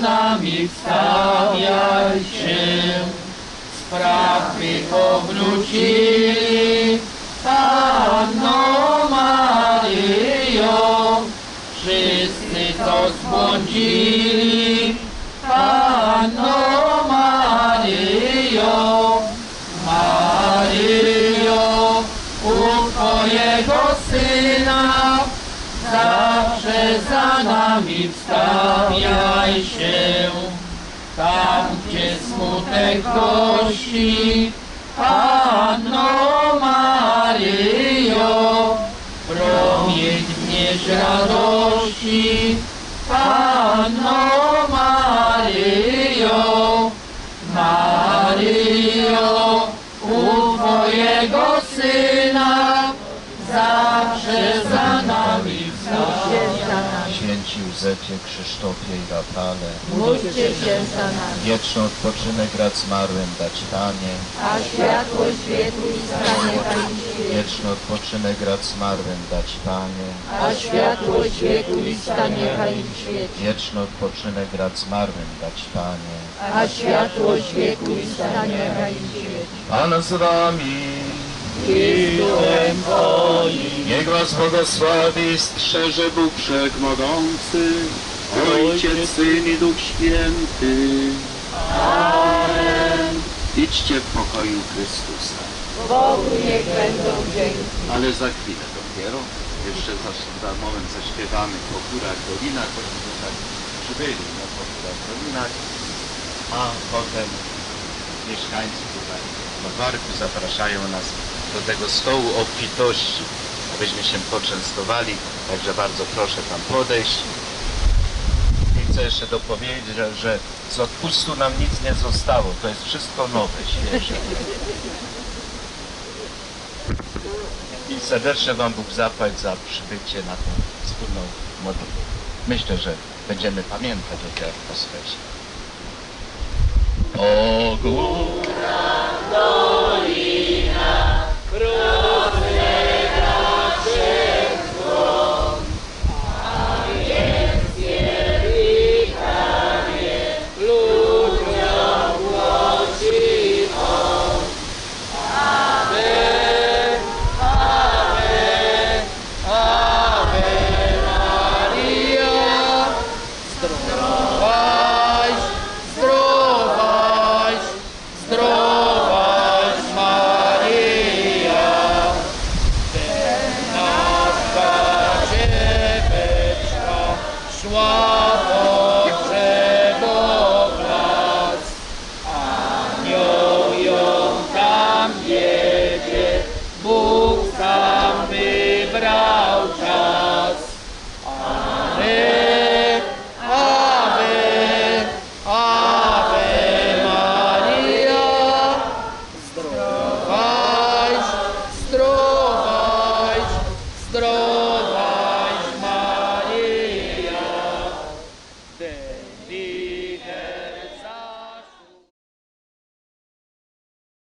nami wstawiaj się. Spraw by powrócili, Panno Maryjo, wszyscy co zbłądzili, Panno Maryjo, za nami wstawiaj się. Tam, gdzie smutek gości, Panno Maryjo, promień wnieś radości, Panno Maryjo, Maryjo, u Twojego Syna, zawsze za. Święci Józefie, Krzysztofie i Rafale, Módlcie się za nami, wieczny odpoczynek rad zmarłym dać Panie, a światło świetu i stanie Pani wieczny odpoczynek rad zmarłym dać Panie, a światło świetu i stanie Pani wieczny odpoczynek rad zmarłym dać Panie. a światło świetu i stanie Pani. Pan z Wami, I Twoim. niech Was błogosławi strzeże Bóg Wszechmogący, Ojciec, Syn i Duch Święty. Amen. Idźcie w pokoju Chrystusa. Bogu niech będą dzięki. Ale za chwilę dopiero, jeszcze za, za moment zaśpiewamy po górach, dolinach, bo tak przybyli no, po górach, dolinach, a potem mieszkańcy tutaj w Barku zapraszają nas do tego stołu obfitości, abyśmy się poczęstowali, także bardzo proszę tam podejść. I chcę jeszcze dopowiedzieć, że, że z odpustu nam nic nie zostało, to jest wszystko nowe, świeże. I serdecznie Wam Bóg zapłać za przybycie na tę wspólną modlitwę. Myślę, że będziemy pamiętać o tej atmosferze. O